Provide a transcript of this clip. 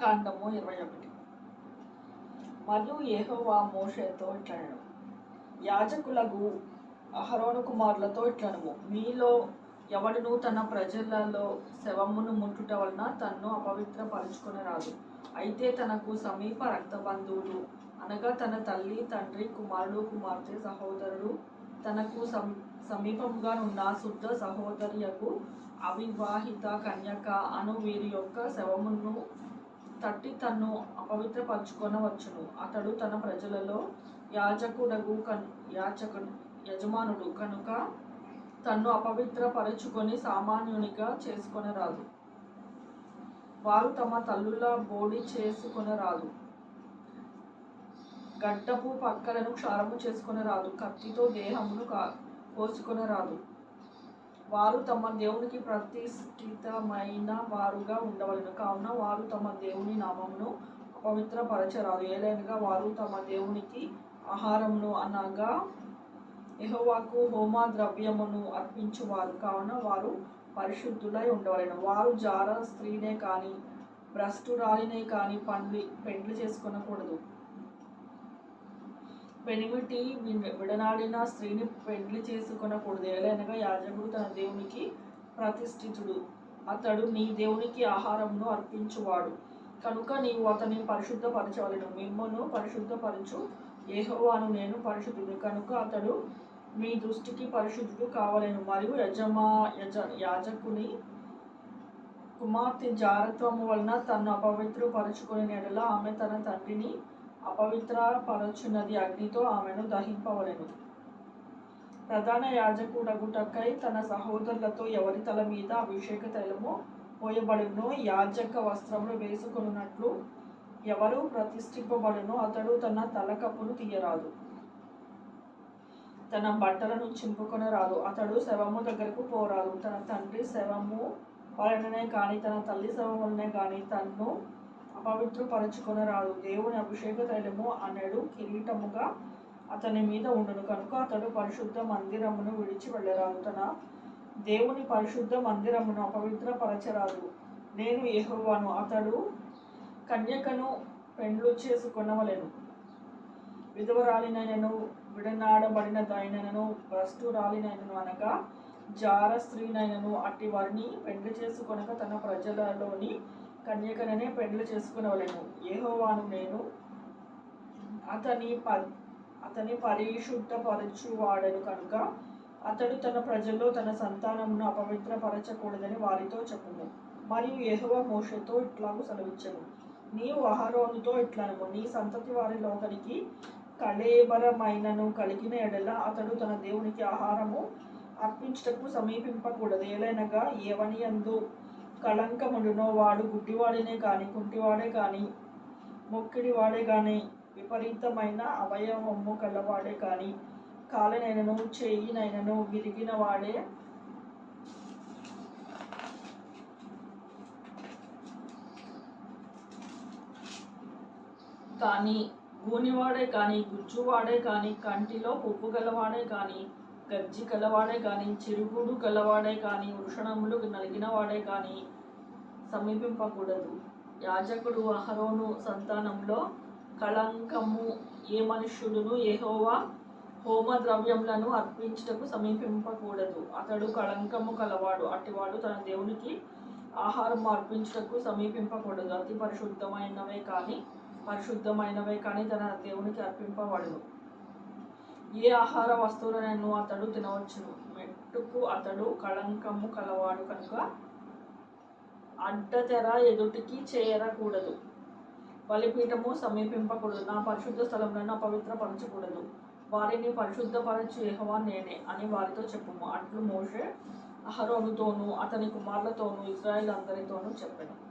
కాండము ఇరవై ఒకటి. మరియు ఏహోవా మోషేతో ఇట్లనను. యాజకులకు అహరోను కుమారులతో ఇట్లనము. మీలో ఎవడును తన ప్రజలలో శవమును ముట్టుట వలన తన్ను అపవిత్రపరుచుకొని రాదు. అయితే తనకు సమీప రక్త బంధువులు అనగా తన తల్లి తండ్రి కుమారుడు కుమార్తె సహోదరుడు తనకు సం సమీపంగా ఉన్న శుద్ధ సహోదరియకు అవివాహిత కన్యక అను వీరి యొక్క శవమును తట్టి తన్ను అపవిత్రపరచుకొనవచ్చును. అతడు తన ప్రజలలో యాజకుడగు కను యాచకుడు యజమానుడు కనుక తన్ను అపవిత్రపరచుకొని సామాన్యునిగా చేసుకొనరాదు. వారు తమ తల్లుల బోడి చేసుకొనరాదు. గడ్డపు పక్కలను క్షారము చేసుకొనరాదు. కత్తితో దేహమును కా కోసుకొనరాదు. వారు తమ దేవునికి ప్రతిష్ఠితమైన వారుగా ఉండవలను. కావున వారు తమ దేవుని నామమును పవిత్రపరచరాదు. ఏలైనగా వారు తమ దేవునికి ఆహారమును అనగా ఎహోవాకు హోమ ద్రవ్యమును అర్పించువారు. కావున వారు పరిశుద్ధులై ఉండవలను. వారు జార స్త్రీనే కానీ భ్రష్టురాలినే కానీ పండ్లి పెండ్లి చేసుకొనకూడదు. పెనిమిటి విడనాడిన స్త్రీని పెండ్లి చేసుకొనకూడదు. ఏలైనగా యాజకుడు తన దేవునికి ప్రతిష్ఠితుడు. అతడు నీ దేవునికి ఆహారమును అర్పించువాడు. కనుక నీవు అతన్ని పరిశుద్ధపరచవలను. మిమ్మను పరిశుద్ధపరచు. ఏహోవాను నేను పరిశుద్ధుడు. కనుక అతడు మీ దృష్టికి పరిశుద్ధుడు కావలేను. మరియు యజమా యజ యాజకుని కుమార్తె జారత్వము వలన తను అపవిత్రపరచుకుని ఎడల ఆమె తన తండ్రిని అపవిత్రపరచున్నది అగ్నితో ఆమెను దహింపవలను. ప్రధాన యాజకుడగుటకై తన సహోదరులతో ఎవరి తల మీద అభిషేక తైలము పోయబడును యాజక వస్త్రములు వేసుకొనున్నట్లు ఎవరు ప్రతిష్ఠింపబడునో అతడు తన తలకప్పును తీయరాదు. తన బట్టలను చింపుకొని రాదు అతడు శవము దగ్గరకు పోరాదు. తన తండ్రి శవము వలననే కానీ తన తల్లి శవం వలనే కానీ తన్ను అపవిత్రపరచుకొనరాదు. దేవుని అభిషేక తైలము అనడు కిరీటముగా అతని మీద ఉండను. కనుక అతడు పరిశుద్ధ మందిరమును విడిచి వెళ్ళరాదు. తన దేవుని పరిశుద్ధ మందిరమును అపవిత్రపరచరాదు. నేను యెహోవాను అతడు కన్యకను పెండ్లు చేసుకొనవలెను. విధవరాలినైనను విడనాడబడిన దాయినను భ్రష్టురాలినైనను అనగా జార స్త్రీనైనను అట్టి వారిని పెండ్లి చేసుకొనక తన ప్రజలలోని కన్యకననే పెండ్లి చేసుకునవలెను ఏహోవాను నేను అతని ప అతని పరిశుద్ధపరచువాడను కనుక అతడు తన ప్రజల్లో తన సంతానమును అపవిత్రపరచకూడదని వారితో చెప్పును మరియు యెహోవా మోషతో ఇట్లాగూ సెలవిచ్చను. నీవు అహరోనుతో ఇట్లనము. నీ సంతతి వారిలో ఒకరికి కళేబరమైనను కలిగిన ఎడల అతడు తన దేవునికి ఆహారము అర్పించుటకు సమీపింపకూడదు. ఏలైనగా ఏవని అందు కళంకముడునో వాడు గుడ్డివాడినే కానీ కుంటివాడే కానీ మొక్కిడివాడే కానీ విపరీతమైన అవయవము కలవాడే కానీ కాలనైనను చేయినైనను విరిగిన వాడే కానీ గూనివాడే కానీ గుజ్జువాడే కానీ కంటిలో పువ్వు గలవాడే కానీ గజ్జి కలవాడే కానీ చిరుగుడు కలవాడే కానీ వృషణములు నలిగిన వాడే కానీ సమీపింపకూడదు. యాజకుడు అహరోను సంతానంలో కళంకము. ఏ మనుష్యుడును ఏహోవా హోమ ద్రవ్యములను అర్పించుటకు సమీపింపకూడదు. అతడు కళంకము కలవాడు అటివాడు తన దేవునికి ఆహారం అర్పించుటకు సమీపింపకూడదు. అతి పరిశుద్ధమైనవే కానీ పరిశుద్ధమైనవే కానీ తన దేవునికి అర్పింపబడదు. ఏ ఆహార వస్తువులను అతడు తినవచ్చును. మెట్టుకు అతడు కళంకము కలవాడు కనుక అడ్డతెర ఎదుటికి చేరకూడదు. బలిపీఠము సమీపింపకూడదు. నా పరిశుద్ధ స్థలంలో అపవిత్రపరచకూడదు వారిని పరిశుద్ధపరచు యెహోవా నేనే అని వారితో చెప్పుము. అట్లు మోషే అహరోనుతోనూ అతని కుమారులతోనూ ఇజ్రాయెల్ అందరితోనూ చెప్పాను.